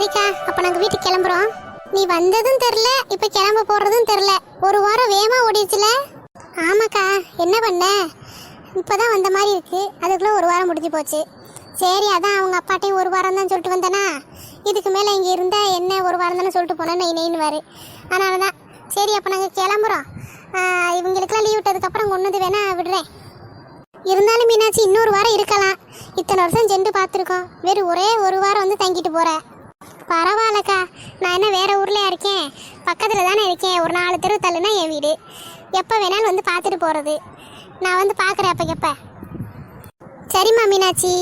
சரிக்கா அப்ப நாங்க வீட்டுக்கு கிளம்புறோம். நீ வந்ததும் தெரில இப்ப கிளம்ப போறதும் தெரில ஒரு வாரம் வேகமா ஓடிடுச்சுல? ஆமாக்கா என்ன பண்ண? இப்பதான் வந்த மாதிரி இருக்கு. அதுக்குள்ள ஒரு வாரம் முடிஞ்சு போச்சு. சரி அதான் அவங்க அப்பாட்டையும் ஒரு வாரம் தான் சொல்லிட்டு வந்தேனா? இதுக்கு மேல இங்க இருந்தா என்ன ஒரு வாரம் தானே சொல்லிட்டு போனேன்னு நெய் நெய்னு வாரு அதனால தான் சரி அப்ப நாங்க கிளம்புறோம். இவங்களுக்கெல்லாம் லீவ் விட்டதுக்கு அப்புறம் கொண்டு வந்து வேணா விடுறேன். இருந்தாலும் மீனாட்சி இன்னொரு வாரம் இருக்கலாம். இத்தனை வருஷம் செண்டு பார்த்துருக்கோம். வெறும் ஒரே ஒரு வாரம் வந்து தங்கிட்டு போகிறேன் பரவாயில்லக்கா. நான் என்ன வேற ஊர்லயா இருக்கேன்? பக்கத்துல தானே இருக்கேன். ஒரு நாலு தெரு தள்ளுனா என் வீடு. எப்போ வேணாலும் வந்து பார்த்துட்டு போறது. நான் வந்து பார்க்குறேன் அப்பக்கப்ப. சரிம்மா மீனாட்சி.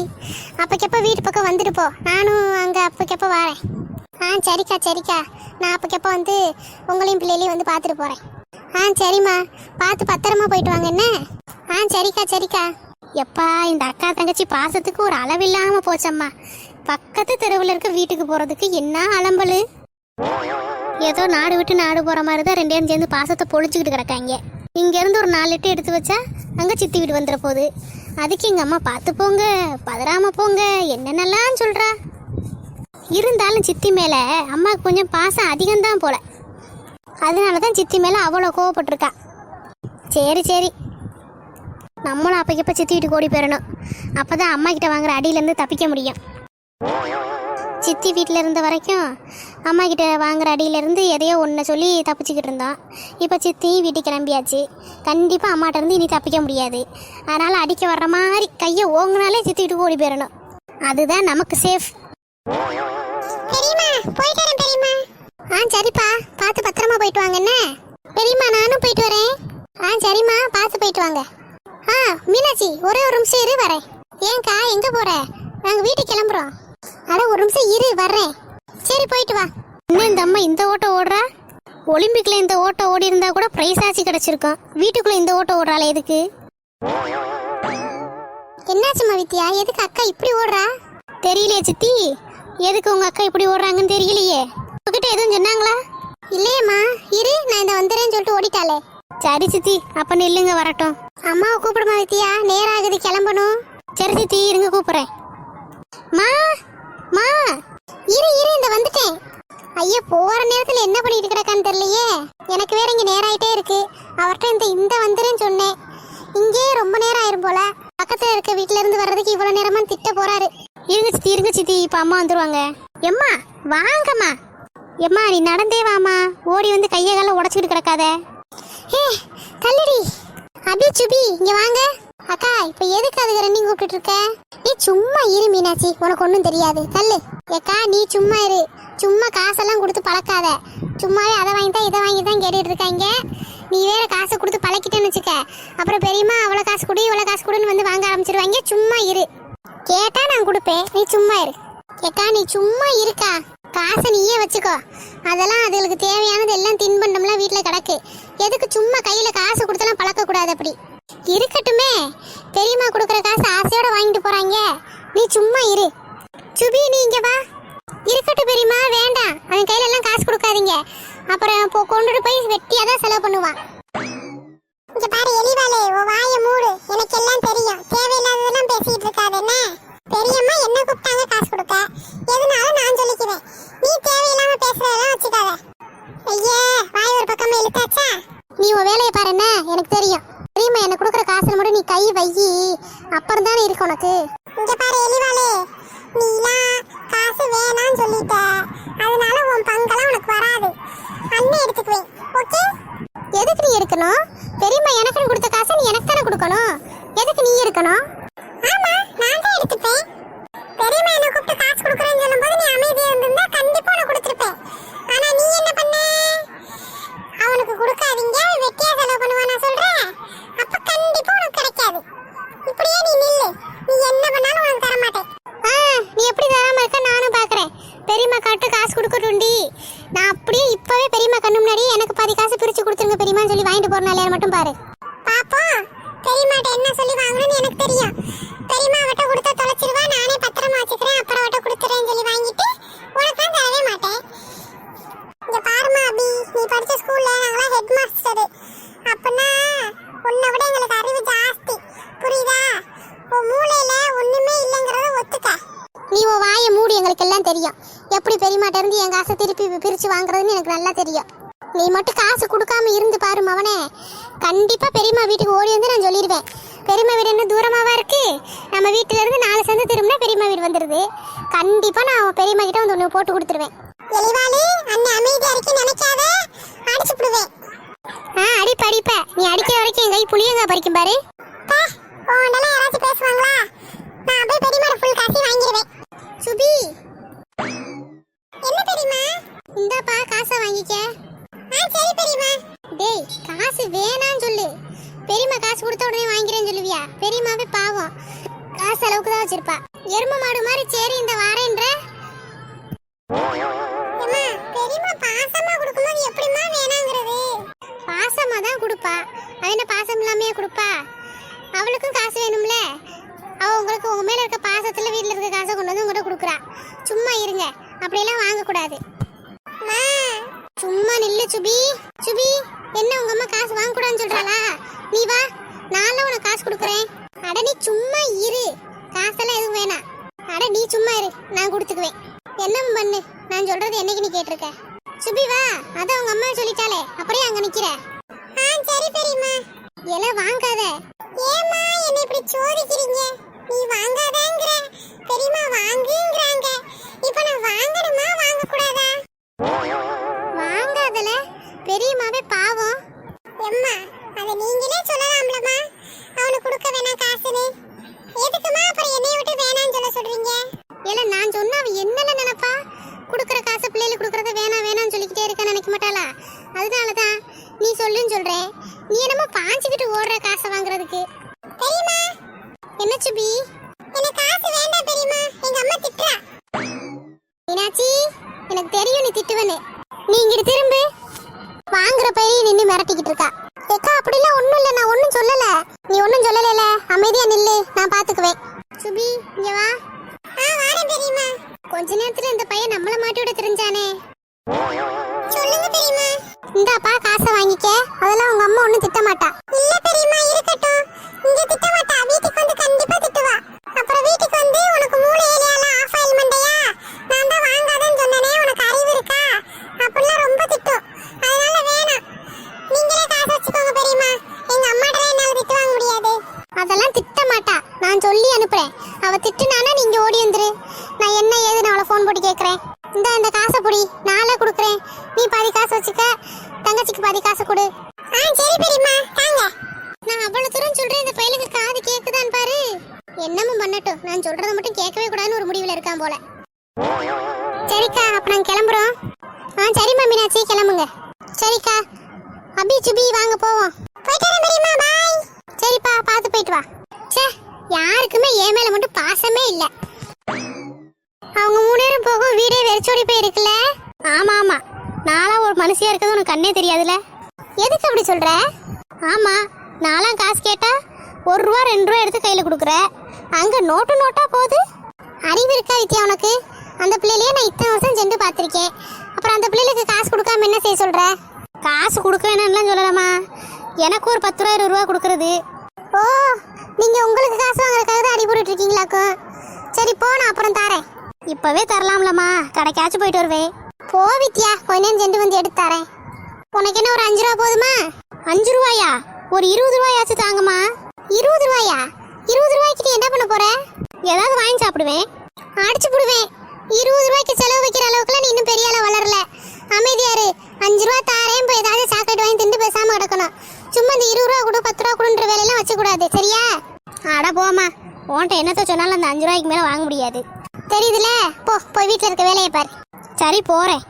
அப்பக்கப்ப வீட்டு பக்கம் வந்துட்டு போ. நானும் அங்கே அப்போக்கெப்போ வரேன். ஆ சரிக்கா சரிக்கா. நான் அப்போக்கெப்போ வந்து உங்களையும் பிள்ளைகளையும் வந்து பார்த்துட்டு போகிறேன் ஆ சரிம்மா. பார்த்து பத்திரமா போயிட்டு வாங்க என்ன? ஆ சரிக்கா சரிக்கா. எப்பா இந்த அக்கா தங்கச்சி பாசத்துக்கு ஒரு அளவில்லாம போச்சம்மா. பக்கத்து தெருவில் இருக்க வீட்டுக்கு போறதுக்கு என்ன அலம்பலு? ஏதோ நாடு விட்டு நாடு போற மாதிரி தான் ரெண்டு பேரும் சேர்ந்து பாசத்தை பொழிச்சுக்கிட்டு கிடக்காங்க. இங்கேருந்து ஒரு நாலு எட்டு எடுத்து வச்சா அங்கே சித்தி வீடு வந்துட போகுது. அதுக்கு எங்கள் அம்மா பார்த்து போங்க பதறாம போங்க என்னென்னலாம் சொல்கிறா இருந்தாலும் சித்தி மேலே அம்மாவுக்கு கொஞ்சம் பாசம் அதிகம்தான் போல. அதனால தான் சித்தி மேலே அவ்வளோ கோவப்பட்டிருக்கா. சரி சரி. நம்மளும் அப்பக்கப்ப சித்தி வீட்டுக்கு ஓடி போயிடணும் அப்பதான் அம்மா கிட்ட வாங்குற அடியிலேருந்து தப்பிக்க முடியும். சித்தி வீட்டில் இருந்த வரைக்கும் அம்மா கிட்ட வாங்குற அடியிலேருந்து எதையோ ஒன்று சொல்லி தப்பிச்சுக்கிட்டு இருந்தோம் இப்போ சித்தி வீட்டுக்கு கிளம்பியாச்சு. கண்டிப்பாக அம்மாட்ட இருந்து இனி தப்பிக்க முடியாது. அதனால் அடிக்க வர்ற மாதிரி கையை ஓங்கினாலே சித்தி வீட்டுக்கு ஓடி போயிடணும் அதுதான் நமக்கு சேஃப் ஆ சரிப்பா. பார்த்து பத்திரமா போயிட்டு வாங்க என்ன? பெரியம்மா நானும் போயிட்டு வரேன். ஆ சரிம்மா. பார்த்து போயிட்டு வாங்க. ஆ மீனாட்சி ஒரே ஒரு நிமிஷம் இரு வரேன். ஏன்க்கா எங்க போற? நாங்க வீட்டுக்கு கிளம்புறோம். அட ஒரு நிமிஷம் இரு வர்றேன். சரி போயிட்டு வா. என்ன இந்த அம்மா இந்த ஓட்டம் ஓடுறா? ஒலிம்பிக்ல இந்த ஓட்டம் ஓடி இருந்தா கூட பிரைஸ் ஆச்சு கிடைச்சிருக்கும். வீட்டுக்குள்ள இந்த ஓட்டம் ஓடுறாள் எதுக்கு? என்னாச்சுமா வித்யா? எதுக்கு அக்கா இப்படி ஓடுறா? தெரியலையே சித்தி. எதுக்கு உங்க அக்கா இப்படி ஓடுறாங்கன்னு தெரியலையே. உங்ககிட்ட எதுவும் சொன்னாங்களா? இல்லையம்மா. இரு நான் இந்த வந்துடுறேன்னு சொல்லிட்டு ஓடிட்டாளே. சரி சித்தி அப்ப நில்லுங்க வரட்டும். அம்மாவை கூப்பிடுமா வித்தியா நேரம் ஆகுது கிளம்பணும். சரி சித்தி இருங்க கூப்பிடுறேன். மா மா இரு இரு இந்த வந்துட்டேன். ஐயா போற நேரத்துல என்ன பண்ணிட்டு கிடக்கான்னு தெரியலையே. எனக்கு வேற இங்க நேரம் ஆயிட்டே இருக்கு. அவர்கிட்ட இந்த இந்த வந்துருன்னு சொன்னேன். இங்கேயே ரொம்ப நேரம் ஆயிரும் போல. பக்கத்துல இருக்க வீட்டுல இருந்து வர்றதுக்கு இவ்வளவு நேரமா திட்ட போறாரு. இருங்க சித்தி இருங்க சித்தி இப்ப அம்மா வந்துருவாங்க. எம்மா வாங்கம்மா. எம்மா நீ நடந்தே வாமா ஓடி வந்து கையை கால உடச்சிக்கிட்டு கிடக்காத. ஏ கல்லடி. அபி சுபி இங்க வாங்க. அக்கா இப்ப எதுக்கு அதுக்கு ரன்னிங் கூப்பிட்டு இருக்க? நீ சும்மா இரு மீனாட்சி. உனக்கு ஒன்றும் தெரியாது. தள்ளு. ஏக்கா நீ சும்மா இரு. சும்மா காசெல்லாம் கொடுத்து பழக்காத. சும்மாவே அதை வாங்கி தான் இதை வாங்கி தான் கேட்டுட்டு இருக்காங்க நீ வேற காசை கொடுத்து பழக்கிட்டேன்னு வச்சுக்க. அப்புறம் பெரியம்மா அவ்வளோ காசு கொடு இவ்வளோ காசு கொடுன்னு வந்து வாங்க ஆரம்பிச்சிருவாங்க. சும்மா இரு. கேட்டா நான் கொடுப்பேன். நீ சும்மா இரு. ஏக்கா நீ சும்மா இருக்கா. காசை நீயே வச்சுக்கோ. அதெல்லாம் அதுகளுக்கு தேவையானது எல்லாம் தின்பண்டம்லாம் வீட்டில் கிடக்கு. எதுக்கு சும்மா கையில் காசு கொடுத்தலாம் பழக்கக்கூடாது அப்படி? இருக்கட்டுமே. பெரியம்மா கொடுக்குற காசு ஆசையோட வாங்கிட்டு போறாங்க? நீ சும்மா இரு. சுபி நீ இங்கே வா. இருக்கட்டும் பெரியம்மா வேண்டாம். அவன் கையில எல்லாம் காசு கொடுக்காதீங்க. அப்புறம் கொண்டுட்டு போய் வெட்டியா தான் செலவு பண்ணுவான். இங்க பாரு எலிவாலே உன் வாய மூடு. எனக்கு எல்லாம் தெரியும். தேவையில்லாததெல்லாம் பேசிட்டு இருக்காது என்ன? பெரியம்மா என்ன கூப்பிட்டாங்க காசு கொடுக்க? எதுனாலும் நான் சொல்லிக்கிறேன். நீ தேவையில்லாம பேசுறதெல்லாம் வச்சுக்காத. ஐயே வாய் ஒரு பக்கம் இழுத்தாச்சா? நீ உன் வேலையை பாரு என்ன? எனக்கு தெரியும். பெரியம்மா எனக்கு கொடுக்குற காசுல மட்டும் நீ கை வையி அப்புறம் தானே இருக்கு உனக்கு. இங்க பாரு எலிவாலே நீலாம் காசு வேணாம்னு சொல்லிட்ட. அதனால உன் பங்கெல்லாம் உனக்கு வராது. அண்ணன் எடுத்துக்குவேன். ஓகே? எதுக்கு நீ எடுக்கணும்? பெரியம்மா எனக்கு கொடுத்த காசை நீ எனக்கு தானே கொடுக்கணும். எதுக்கு நீ இருக்கணும் ஆமா எடுத்துப்பேன் பெரியம்மா என்ன கூப்பிட்டு காசு கொடுக்குறேன்னு சொல்லும்போது நீ அமைதியா இருந்திருந்தா கண்டிப்பா நான் கொடுத்துருப்பேன் ஆனா நீ என்ன பண்ண? அவனுக்கு கொடுக்காதீங்க வெட்டியா செலவு பண்ணுவானா சொல்ற அப்ப கண்டிப்பா உனக்கு கிடைக்காது. இப்படியே நீ நில்லு. நீ என்ன பண்ணாலும் உனக்கு தர மாட்டேன் ஆ நீ எப்படி தராம இருக்க? நானும் பாக்குறேன். பெரியம்மா காட்டு காசு கொடுக்கட்டும்டி. நான் அப்படியே இப்பவே பெரியம்மா கண்ணு முன்னாடி எனக்கு பாதி காசு பிரிச்சு கொடுத்துருங்க பெரியம்மான்னு சொல்லி வாங்கிட்டு போற மட்டும் பாரு. பாப்பா பெரியம்மாட்ட என்ன சொல்லி வாங்கணும்னு எனக்கு தெரியும் பெரியம்மா அவட்ட கொடுத்தா தொலைச்சிருவா நானே பத்திரமா வச்சுக்கிறேன் அப்புறம் அவட்ட கொடுத்துறேன்னு சொல்லி வாங்கிட்டு உனக்கு நான் தரவே மாட்டேன் இங்க பாருமா அபி நீ படிச்ச ஸ்கூல்ல நாங்களாம் ஹெட் மாஸ்டர் அப்பனா உன்னை விட எங்களுக்கு அறிவு ஜாஸ்தி புரியுதா உன் மூளையில ஒண்ணுமே இல்லைங்கிறத ஒத்துக்க நீ உன் வாயை மூடி எங்களுக்கு எல்லாம் தெரியும். எப்படி பெரியமாட்ட இருந்து என் காசை திருப்பி பிரிச்சு வாங்குறதுன்னு எனக்கு நல்லா தெரியும். நீ மட்டும் காசு கொடுக்காம இருந்து பாரு மவனே. கண்டிப்பா பெரியம்மா வீட்டுக்கு ஓடி வந்து நான் சொல்லிடுவேன். பெரியம்மா வீடு என்ன தூரமாவா இருக்கு? நம்ம வீட்டுல இருந்து நாலு சந்து திரும்பினா பெரியம்மா வீடு வந்துருது. கண்டிப்பா நான் பெரியம்மா கிட்ட வந்து ஒன்று போட்டு கொடுத்துருவேன். எலிவாளி அண்ணன் அமைதியா இருக்கு நினைக்காத. அடிச்சு விடுவேன் ஆ அடி படிப்ப நீ அடிக்கிற வரைக்கும் என் கை புளியங்க பறிக்கும் பாரு உன்டெல்லாம் யாராச்சும் பேசுவாங்களா நான் அப்படியே பெரியம்மா ஃபுல் காசு வாங்கிடுவேன் சுபி என்ன பெரியம்மா இந்தாப்பா காசை வாங்கிக்க. ஆ சரி பெரியம்மா. டேய் காசு வேணாம்னு சொல்லு. பெரியம்மா காசு கொடுத்த உடனே வாங்கிறேன்னு சொல்லுவியா? பெரியம்மாவே பாவம். காசு அளவுக்கு தான் வச்சிருப்பா. எரும மாடு மாதிரி சரி இந்த வாரேன்ற. பெரியம்மா பாசமா கொடுக்கும்போது எப்படிமா வேணாங்கிறது? பாசமா தான் கொடுப்பா. அவ என்ன பாசம் இல்லாமையே கொடுப்பா? அவளுக்கும் காசு வேணும்ல? அவ உங்களுக்கு உங்க மேல இருக்க பாசத்துல வீட்டுல இருக்க காசை கொண்டு வந்து உங்கள்கிட்ட கொடுக்குறா. சும்மா இருங்க. அப்படியெல்லாம் வாங்கக்கூடாது. சும்மா நில்லு சுபி. சுபி என்ன உங்க அம்மா காசு வாங்க கூடாதுன்னு சொல்றாளா? நீ வா நான் உனக்கு காசு கொடுக்குறேன். அட நீ சும்மா இரு. காசெல்லாம் எதுவும் வேணாம். அட நீ சும்மா இரு நான் கொடுத்துக்குவேன். என்ன பண்ணு நான் சொல்றது என்னைக்கு நீ கேட்டிருக்க? சுபி வா அத உங்க அம்மா சொல்லிட்டாலே அப்படியே அங்க நிக்கிற. ஆ சரி பெரியம்மா எல்லாம் வாங்காத. ஏம்மா என்ன இப்படி சோதிக்கிறீங்க? நீ வாங்காதங்கற. பெரியம்மா வாங்கு. பெரியம்மாவே பாவம். எம்மா அத நீங்களே சொல்லலாம்லமா அவனுக்கு கொடுக்க வேணாம் காசுன்னு. எதுக்குமா அப்புறம் என்னைய விட்டு வேணாம்னு சொல்ல சொல்றீங்க? இல்ல நான் சொன்னா அவ என்னல நினைப்பா? கொடுக்குற காசு பிள்ளைகளுக்கு கொடுக்கறத வேணாம் வேணாம்னு சொல்லிக்கிட்டே இருக்க நினைக்க மாட்டாளா? அதனால தான் நீ சொல்லுன்னு சொல்றேன். நீ என்னமோ பாஞ்சுக்கிட்டு ஓடுற காசை வாங்குறதுக்கு. பெரியம்மா என்ன சுபி? எனக்கு காசு வேண்டாம் பெரியம்மா எங்க அம்மா திட்டுறா. மீனாட்சி எனக்கு தெரியும் நீ திட்டுவனு நீ இங்கிட்டு திரும்பு. வாங்குற பையன் நின்னு மிரட்டிக்கிட்டு இருக்கா. ஏக்கா அப்படிலாம் ஒண்ணும் இல்ல நான் ஒண்ணும் சொல்லல. நீ ஒண்ணும் சொல்லல அமைதியா நில்லு நான் பாத்துக்குவேன். சுபி இங்க வா. ஆ வாரேன் பெரியம்மா. கொஞ்ச நேரத்துல இந்த பையன் நம்மள மாட்டி விட தெரிஞ்சானே. சொல்லுங்க பெரியம்மா. இந்தாப்பா காசை வாங்கிக்க. அதெல்லாம் உங்க அம்மா ஒண்ணும் திட்ட மாட்டா இல்ல பெரியம்மா இருக்கட்டும். இங்க திட்ட மாட்டா வீட்டுக்கு வந்து கண்டிப்பா திட்டுவா அப்புறம் வீட்டுக்கு வந்து உனக்கு மூளை ஏரியால ஆஃப் ஆயில் மண்டையா நான் தான் வாங்காதன்னு சொன்னனே உனக்கு அறிவு இருக்கா அப்படிலாம் ரொம்ப திட்டும் அதனால வேணாம் நீங்களே காசு வச்சுக்கோங்க பெரியம்மா எங்க அம்மாட்ட என்னால திட்டு வாங்க முடியாது அதெல்லாம் திட்ட மாட்டா நான் சொல்லி அனுப்புறேன் அவ திட்டுனானா நீங்க ஓடி வந்துரு. நான் என்ன ஏதுன்னு அவளை ஃபோன் போட்டு கேட்குறேன் இந்த இந்த காசை புடி. நாளே கொடுக்குறேன். நீ பாதி காசு வச்சுக்க. தங்கச்சிக்கு பாதி காசு கொடு. ஆ சரி பெரியம்மா. தாங்க. நான் அவ்வளோ தூரம் சொல்கிறேன் இந்த பையலுக்கு காது கேட்குதான்னு பாரு. என்னமும் பண்ணட்டும். நான் சொல்கிறத மட்டும் கேட்கவே கூடாதுன்னு ஒரு முடிவில் இருக்கான் போல. சரிக்கா அப்போ நாங்கள் கிளம்புறோம். ஆ சரிம்மா மீனாட்சி கிளம்புங்க. சரிக்கா. அபி சுபி வாங்க போவோம். போயிட்டு வரேன் பெரியம்மா. பாய். சரிப்பா பார்த்து போயிட்டு வா. யாருக்குமே என் மேல மட்டும் பாசமே இல்ல. அவங்க மூணு பேரும் போகும் வீடே வெறிச்சோடி போயிருக்குல்ல? ஆமா ஆமா. நான்லாம் ஒரு மனுஷியா இருக்கிறது உனக்கு கண்ணே தெரியாதுல எதுக்கு அப்படி சொல்ற? ஆமா நான்லாம் காசு கேட்டா ஒரு ரூபா ரெண்டு ரூபா எடுத்து கையில கொடுக்குற. அங்க நோட்டு நோட்டா போகுது? அறிவு இருக்கா வித்யா உனக்கு? அந்த பிள்ளையிலேயே நான் இத்தனை வருஷம் சென்று பார்த்துருக்கேன். அப்புறம் அந்த பிள்ளைகளுக்கு காசு கொடுக்காம என்ன செய்ய சொல்ற? காசு கொடுக்க வேணாம்லாம் சொல்லலாமா எனக்கு ஒரு பத்து ரூபா இருபது ரூபா கொடுக்கறது. ஓ நீங்கள் உங்களுக்கு காசு வாங்குறதுக்காக தான் அடி இருக்கீங்களாக்கும் சரி போ நான் அப்புறம் தாரேன். இப்போவே தரலாம்லம்மா. கடைக்காச்சும் போயிட்டு வருவேன் போ வித்யா. கொஞ்ச நேரம் சென்று வந்து எடுத்து தரேன். உனக்கு என்ன ஒரு அஞ்சு ரூபா போதுமா? அஞ்சு ரூபாயா? ஒரு இருபது ரூபாயாச்சும் தாங்கம்மா. இருபது ரூபாயா? இருபது ரூபாய்க்கு நீ என்ன பண்ண போற? ஏதாவது வாங்கி சாப்பிடுவேன். அடிச்சு போடுவேன். இருபது ரூபாய்க்கு செலவு வைக்கிற அளவுக்குலாம் நீ இன்னும் பெரிய அளவு வளரல. அமைதியாரு அஞ்சு ரூபா தாரேன் போய் ஏதாவது சாக்லேட் வாங்கி திண்டு பேசாமல் கிடக்கணும். சும்மா இந்த இருபது ரூபா கூட பத்து ரூபா கொடுன்ற வேலையெல்லாம் வச்சக்கூடாது சரியா? அட போமா உன்கிட்ட என்னத்த சொன்னாலும் அந்த அஞ்சு ரூபாய்க்கு மேலே வாங்க முடியாது. தெரியுதுல போ போய் வீட்டில் இருக்க வேலையை பாரு. சரி போகிறேன்